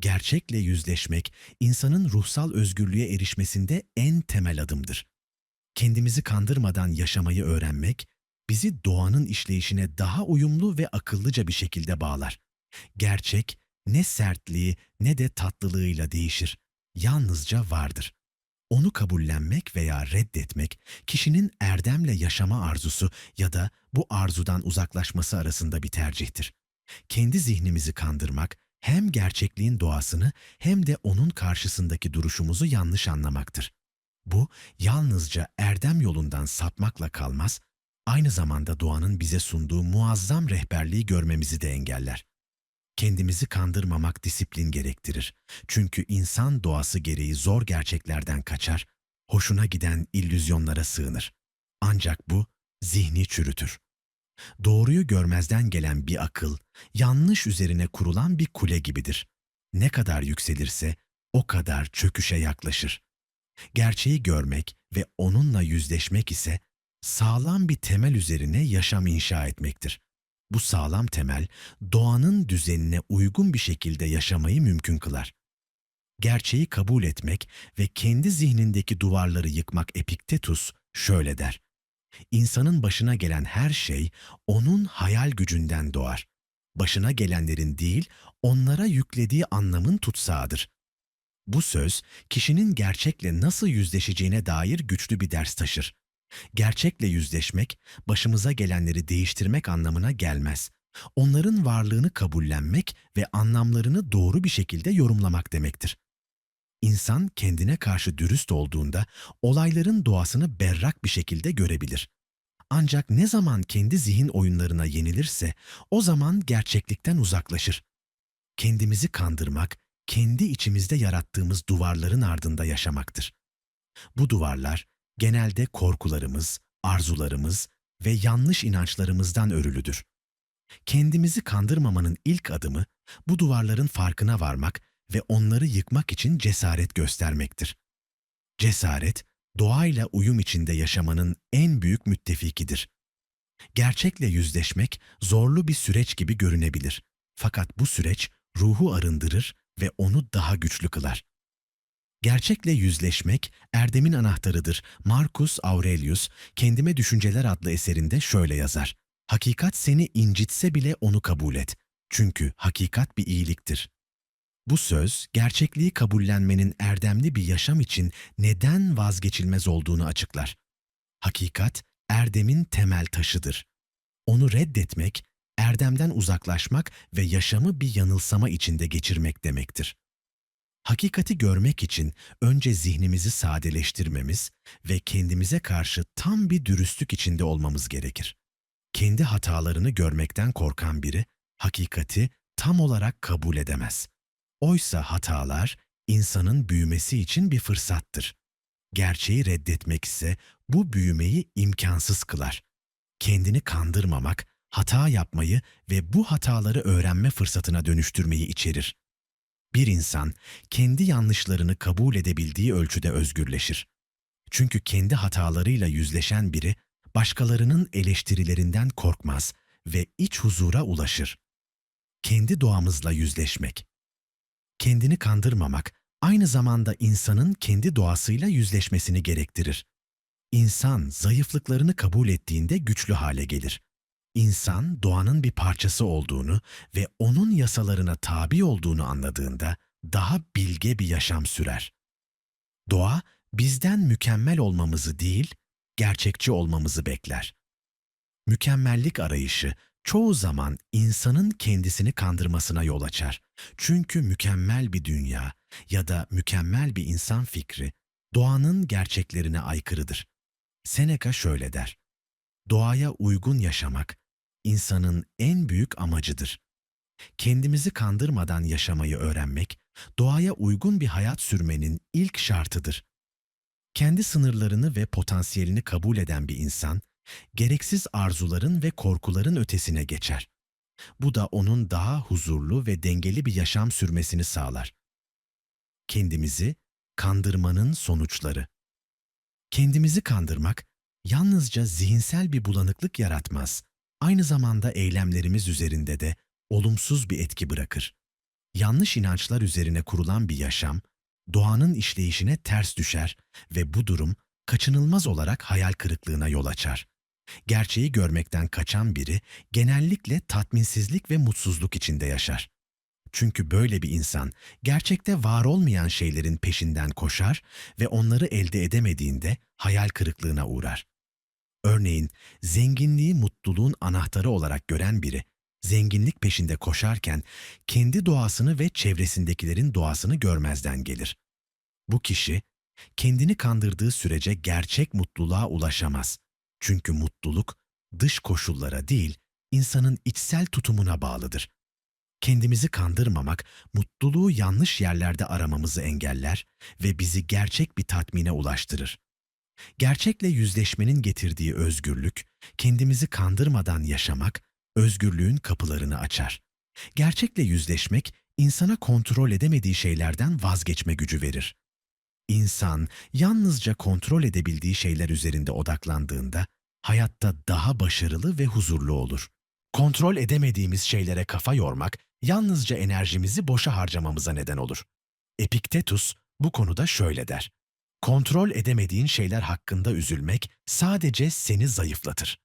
Gerçekle yüzleşmek, insanın ruhsal özgürlüğe erişmesinde en temel adımdır. Kendimizi kandırmadan yaşamayı öğrenmek, bizi doğanın işleyişine daha uyumlu ve akıllıca bir şekilde bağlar. Gerçek, ne sertliği ne de tatlılığıyla değişir. Yalnızca vardır. Onu kabullenmek veya reddetmek, kişinin erdemle yaşama arzusu ya da bu arzudan uzaklaşması arasında bir tercihtir. Kendi zihnimizi kandırmak, hem gerçekliğin doğasını hem de onun karşısındaki duruşumuzu yanlış anlamaktır. Bu, yalnızca erdem yolundan sapmakla kalmaz, aynı zamanda doğanın bize sunduğu muazzam rehberliği görmemizi de engeller. Kendimizi kandırmamak disiplin gerektirir. Çünkü insan doğası gereği zor gerçeklerden kaçar, hoşuna giden illüzyonlara sığınır. Ancak bu zihni çürütür. Doğruyu görmezden gelen bir akıl, yanlış üzerine kurulan bir kule gibidir. Ne kadar yükselirse o kadar çöküşe yaklaşır. Gerçeği görmek ve onunla yüzleşmek ise sağlam bir temel üzerine yaşam inşa etmektir. Bu sağlam temel, doğanın düzenine uygun bir şekilde yaşamayı mümkün kılar. Gerçeği kabul etmek ve kendi zihnindeki duvarları yıkmak Epiktetus şöyle der. İnsanın başına gelen her şey onun hayal gücünden doğar. Başına gelenlerin değil, onlara yüklediği anlamın tutsağıdır. Bu söz, kişinin gerçekle nasıl yüzleşeceğine dair güçlü bir ders taşır. Gerçekle yüzleşmek, başımıza gelenleri değiştirmek anlamına gelmez. Onların varlığını kabullenmek ve anlamlarını doğru bir şekilde yorumlamak demektir. İnsan kendine karşı dürüst olduğunda olayların doğasını berrak bir şekilde görebilir. Ancak ne zaman kendi zihin oyunlarına yenilirse o zaman gerçeklikten uzaklaşır. Kendimizi kandırmak, kendi içimizde yarattığımız duvarların ardında yaşamaktır. Bu duvarlar genelde korkularımız, arzularımız ve yanlış inançlarımızdan örülüdür. Kendimizi kandırmamanın ilk adımı bu duvarların farkına varmak ve onları yıkmak için cesaret göstermektir. Cesaret, doğayla uyum içinde yaşamanın en büyük müttefikidir. Gerçekle yüzleşmek zorlu bir süreç gibi görünebilir. Fakat bu süreç ruhu arındırır ve onu daha güçlü kılar. Gerçekle yüzleşmek erdemin anahtarıdır. Marcus Aurelius Kendime Düşünceler adlı eserinde şöyle yazar. Hakikat seni incitse bile onu kabul et. Çünkü hakikat bir iyiliktir. Bu söz, gerçekliği kabullenmenin erdemli bir yaşam için neden vazgeçilmez olduğunu açıklar. Hakikat, erdemin temel taşıdır. Onu reddetmek, erdemden uzaklaşmak ve yaşamı bir yanılsama içinde geçirmek demektir. Hakikati görmek için önce zihnimizi sadeleştirmemiz ve kendimize karşı tam bir dürüstlük içinde olmamız gerekir. Kendi hatalarını görmekten korkan biri, hakikati tam olarak kabul edemez. Oysa hatalar insanın büyümesi için bir fırsattır. Gerçeği reddetmek ise bu büyümeyi imkansız kılar. Kendini kandırmamak, hata yapmayı ve bu hataları öğrenme fırsatına dönüştürmeyi içerir. Bir insan kendi yanlışlarını kabul edebildiği ölçüde özgürleşir. Çünkü kendi hatalarıyla yüzleşen biri başkalarının eleştirilerinden korkmaz ve iç huzura ulaşır. Kendi doğamızla yüzleşmek kendini kandırmamak aynı zamanda insanın kendi doğasıyla yüzleşmesini gerektirir. İnsan zayıflıklarını kabul ettiğinde güçlü hale gelir. İnsan doğanın bir parçası olduğunu ve onun yasalarına tabi olduğunu anladığında daha bilge bir yaşam sürer. Doğa bizden mükemmel olmamızı değil, gerçekçi olmamızı bekler. Mükemmellik arayışı çoğu zaman insanın kendisini kandırmasına yol açar. Çünkü mükemmel bir dünya ya da mükemmel bir insan fikri doğanın gerçeklerine aykırıdır. Seneca şöyle der. Doğaya uygun yaşamak insanın en büyük amacıdır. Kendimizi kandırmadan yaşamayı öğrenmek, doğaya uygun bir hayat sürmenin ilk şartıdır. Kendi sınırlarını ve potansiyelini kabul eden bir insan, gereksiz arzuların ve korkuların ötesine geçer. Bu da onun daha huzurlu ve dengeli bir yaşam sürmesini sağlar. Kendimizi kandırmanın sonuçları. Kendimizi kandırmak yalnızca zihinsel bir bulanıklık yaratmaz, aynı zamanda eylemlerimiz üzerinde de olumsuz bir etki bırakır. Yanlış inançlar üzerine kurulan bir yaşam, doğanın işleyişine ters düşer ve bu durum kaçınılmaz olarak hayal kırıklığına yol açar. Gerçeği görmekten kaçan biri genellikle tatminsizlik ve mutsuzluk içinde yaşar. Çünkü böyle bir insan gerçekte var olmayan şeylerin peşinden koşar ve onları elde edemediğinde hayal kırıklığına uğrar. Örneğin zenginliği mutluluğun anahtarı olarak gören biri, zenginlik peşinde koşarken kendi doğasını ve çevresindekilerin doğasını görmezden gelir. Bu kişi kendini kandırdığı sürece gerçek mutluluğa ulaşamaz. Çünkü mutluluk dış koşullara değil, insanın içsel tutumuna bağlıdır. Kendimizi kandırmamak, mutluluğu yanlış yerlerde aramamızı engeller ve bizi gerçek bir tatmine ulaştırır. Gerçekle yüzleşmenin getirdiği özgürlük, kendimizi kandırmadan yaşamak, özgürlüğün kapılarını açar. Gerçekle yüzleşmek, insana kontrol edemediği şeylerden vazgeçme gücü verir. İnsan yalnızca kontrol edebildiği şeyler üzerinde odaklandığında hayatta daha başarılı ve huzurlu olur. Kontrol edemediğimiz şeylere kafa yormak yalnızca enerjimizi boşa harcamamıza neden olur. Epiktetus bu konuda şöyle der. Kontrol edemediğin şeyler hakkında üzülmek sadece seni zayıflatır.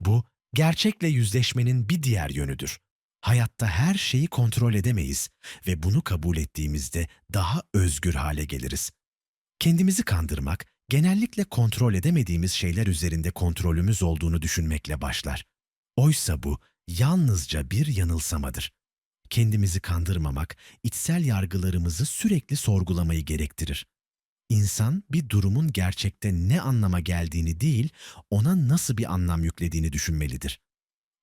Bu, gerçekle yüzleşmenin bir diğer yönüdür. Hayatta her şeyi kontrol edemeyiz ve bunu kabul ettiğimizde daha özgür hale geliriz. Kendimizi kandırmak, genellikle kontrol edemediğimiz şeyler üzerinde kontrolümüz olduğunu düşünmekle başlar. Oysa bu yalnızca bir yanılsamadır. Kendimizi kandırmamak, içsel yargılarımızı sürekli sorgulamayı gerektirir. İnsan bir durumun gerçekte ne anlama geldiğini değil, ona nasıl bir anlam yüklediğini düşünmelidir.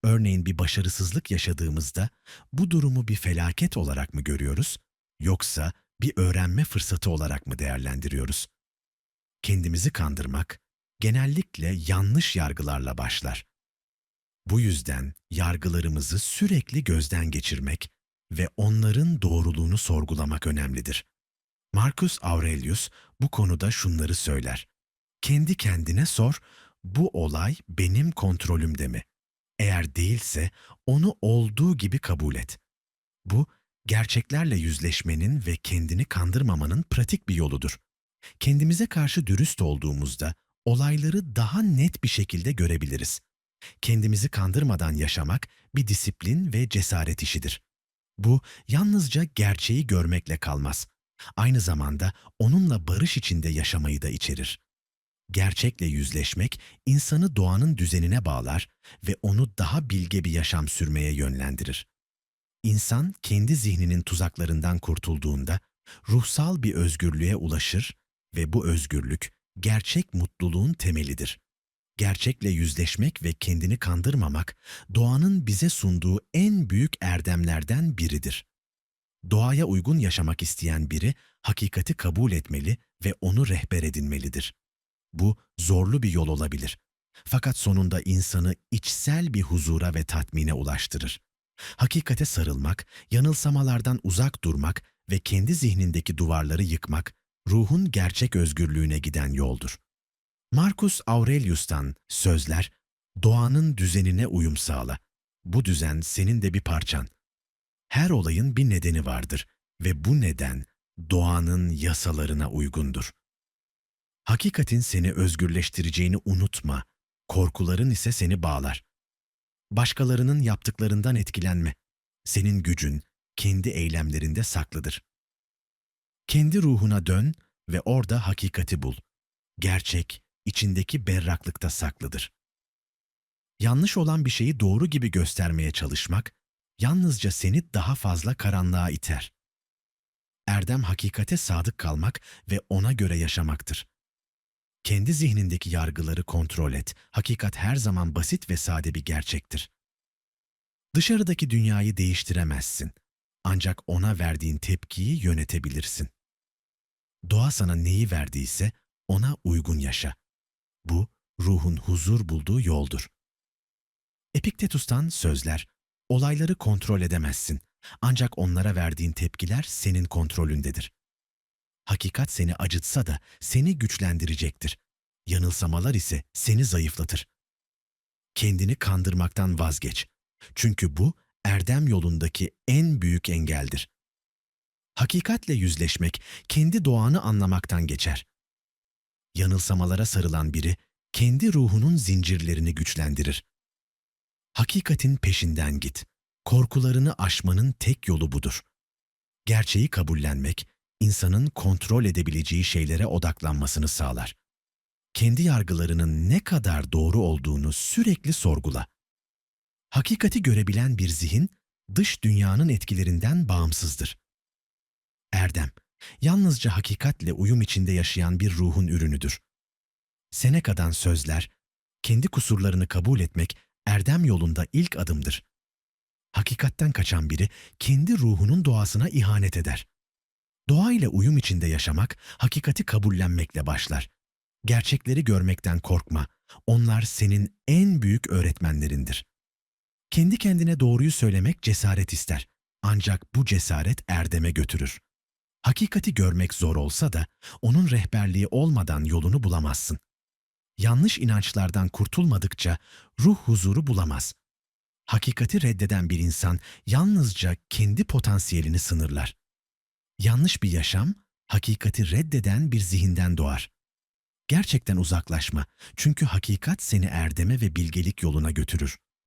Örneğin bir başarısızlık yaşadığımızda bu durumu bir felaket olarak mı görüyoruz yoksa bir öğrenme fırsatı olarak mı değerlendiriyoruz? Kendimizi kandırmak genellikle yanlış yargılarla başlar. Bu yüzden yargılarımızı sürekli gözden geçirmek ve onların doğruluğunu sorgulamak önemlidir. Marcus Aurelius bu konuda şunları söyler. Kendi kendine sor, bu olay benim kontrolümde mi? Eğer değilse onu olduğu gibi kabul et. Bu, gerçeklerle yüzleşmenin ve kendini kandırmamanın pratik bir yoludur. Kendimize karşı dürüst olduğumuzda olayları daha net bir şekilde görebiliriz. Kendimizi kandırmadan yaşamak bir disiplin ve cesaret işidir. Bu yalnızca gerçeği görmekle kalmaz. Aynı zamanda onunla barış içinde yaşamayı da içerir. Gerçekle yüzleşmek insanı doğanın düzenine bağlar ve onu daha bilge bir yaşam sürmeye yönlendirir. İnsan kendi zihninin tuzaklarından kurtulduğunda ruhsal bir özgürlüğe ulaşır ve bu özgürlük gerçek mutluluğun temelidir. Gerçekle yüzleşmek ve kendini kandırmamak doğanın bize sunduğu en büyük erdemlerden biridir. Doğaya uygun yaşamak isteyen biri hakikati kabul etmeli ve onu rehber edinmelidir. Bu zorlu bir yol olabilir. Fakat sonunda insanı içsel bir huzura ve tatmine ulaştırır. Hakikate sarılmak, yanılsamalardan uzak durmak ve kendi zihnindeki duvarları yıkmak, ruhun gerçek özgürlüğüne giden yoldur. Marcus Aurelius'tan sözler, doğanın düzenine uyum sağla. Bu düzen senin de bir parçan. Her olayın bir nedeni vardır ve bu neden doğanın yasalarına uygundur. Hakikatin seni özgürleştireceğini unutma, korkuların ise seni bağlar. Başkalarının yaptıklarından etkilenme. Senin gücün kendi eylemlerinde saklıdır. Kendi ruhuna dön ve orada hakikati bul. Gerçek, içindeki berraklıkta saklıdır. Yanlış olan bir şeyi doğru gibi göstermeye çalışmak, yalnızca seni daha fazla karanlığa iter. Erdem hakikate sadık kalmak ve ona göre yaşamaktır. Kendi zihnindeki yargıları kontrol et. Hakikat her zaman basit ve sade bir gerçektir. Dışarıdaki dünyayı değiştiremezsin. Ancak ona verdiğin tepkiyi yönetebilirsin. Doğa sana neyi verdiyse ona uygun yaşa. Bu, ruhun huzur bulduğu yoldur. Epiktetus'tan sözler, olayları kontrol edemezsin. Ancak onlara verdiğin tepkiler senin kontrolündedir. Hakikat seni acıtsa da seni güçlendirecektir. Yanılsamalar ise seni zayıflatır. Kendini kandırmaktan vazgeç. Çünkü bu erdem yolundaki en büyük engeldir. Hakikatle yüzleşmek, kendi doğanı anlamaktan geçer. Yanılsamalara sarılan biri, kendi ruhunun zincirlerini güçlendirir. Hakikatin peşinden git. Korkularını aşmanın tek yolu budur. Gerçeği kabullenmek, insanın kontrol edebileceği şeylere odaklanmasını sağlar. Kendi yargılarının ne kadar doğru olduğunu sürekli sorgula. Hakikati görebilen bir zihin, dış dünyanın etkilerinden bağımsızdır. Erdem, yalnızca hakikatle uyum içinde yaşayan bir ruhun ürünüdür. Seneca'dan sözler, kendi kusurlarını kabul etmek erdem yolunda ilk adımdır. Hakikatten kaçan biri kendi ruhunun doğasına ihanet eder. Doğa ile uyum içinde yaşamak hakikati kabullenmekle başlar. Gerçekleri görmekten korkma. Onlar senin en büyük öğretmenlerindir. Kendi kendine doğruyu söylemek cesaret ister. Ancak bu cesaret erdeme götürür. Hakikati görmek zor olsa da onun rehberliği olmadan yolunu bulamazsın. Yanlış inançlardan kurtulmadıkça ruh huzuru bulamaz. Hakikati reddeden bir insan yalnızca kendi potansiyelini sınırlar. Yanlış bir yaşam, hakikati reddeden bir zihinden doğar. Gerçekten uzaklaşma çünkü hakikat seni erdeme ve bilgelik yoluna götürür.